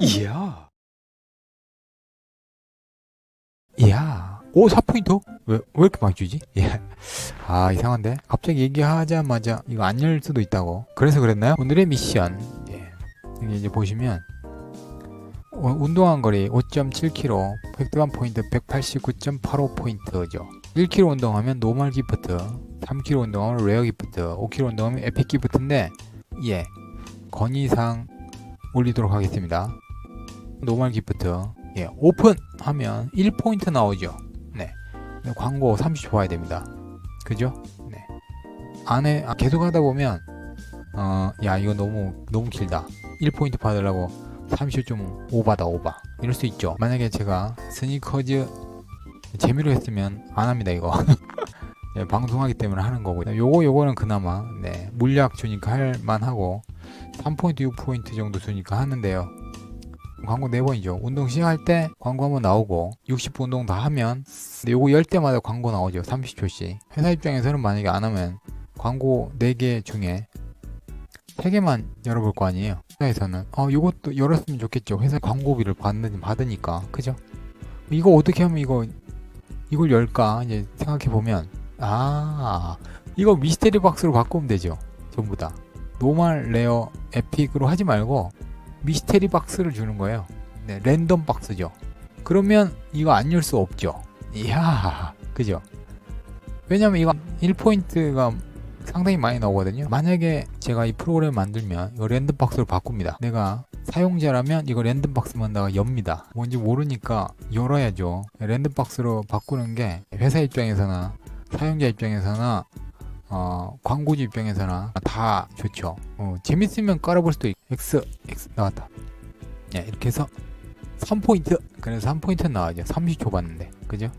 이야. 이야. 오, 4포인트? 왜, 왜 이렇게 많이 주지? 예. 아, 이상한데? 갑자기 얘기하자마자 이거 안 열 수도 있다고. 그래서 그랬나요? 오늘의 미션. 예. 여기 이제 보시면, 어, 운동한 거리 5.7km, 획득한 포인트 189.85포인트죠. 1km 운동하면 노멀 기프트, 3km 운동하면 레어 기프트, 5km 운동하면 에픽 기프트인데, 예. 건의사항 올리도록 하겠습니다. 노멀 기프트. 예, 오픈 하면 1포인트 나오죠. 네. 광고 30초 봐야 됩니다. 그죠? 네. 안에 아, 계속 하다 보면 어, 야, 이거 너무 너무 길다. 1포인트 받으려고 30초 좀 오바다, 오바. 이럴 수 있죠. 만약에 제가 스니커즈 재미로 했으면 안 합니다, 이거. 네, 방송하기 때문에 하는 거고. 요거 요거는 그나마 네, 물약 주니까 할 만하고 3포인트, 6포인트 정도 주니까 하는데요. 광고 4번이죠. 운동 시작할 때 광고 한번 나오고 60분 운동 다 하면 요거 열 때마다 광고 나오죠. 30초씩. 회사 입장에서는 만약에 안 하면 광고 4개 중에 3개만 열어볼 거 아니에요. 회사에서는 어 요것도 열었으면 좋겠죠. 회사 광고비를 받는 받으니까. 그죠? 이거 어떻게 하면 이거 이걸 열까? 이제 생각해 보면 아 이거 미스테리 박스로 바꾸면 되죠. 전부 다. 노멀 레어 에픽으로 하지 말고 미스테리 박스를 주는 거예요. 네, 랜덤 박스죠. 그러면 이거 안 열 수 없죠. 이야, 그죠? 왜냐면 이거 1포인트가 상당히 많이 나오거든요. 만약에 제가 이 프로그램 만들면 이거 랜덤 박스로 바꿉니다. 내가 사용자라면 이거 랜덤 박스만 다가 엽니다. 뭔지 모르니까 열어야죠. 랜덤 박스로 바꾸는 게 회사 입장에서나 사용자 입장에서나 어, 광고주 입장에서나 다 좋죠. 어, 재밌으면 깔아볼 수도 있고 X, X 나왔다. 예, 이렇게 해서 3포인트. 그래서 3포인트 나와죠. 30초 봤는데. 그죠?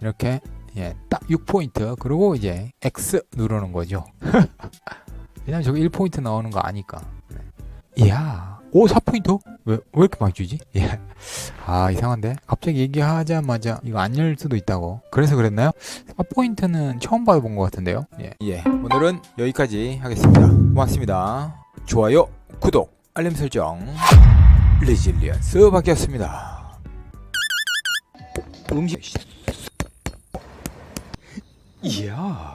이렇게 예, 딱 6포인트. 그리고 이제 X 누르는 거죠. 왜냐면 저기 1포인트 나오는 거 아니까. 네. 이야. 오, 4포인트? 왜, 왜 이렇게 많이 주지? 예. 아, 이상한데? 갑자기 얘기하자마자 이거 안 열 수도 있다고. 그래서 그랬나요? 4포인트는 처음 봐본 것 같은데요? 예. 예. 오늘은 여기까지 하겠습니다. 고맙습니다. 좋아요, 구독, 알림 설정. 레질리언스 바뀌었습니다. 음식. 이야.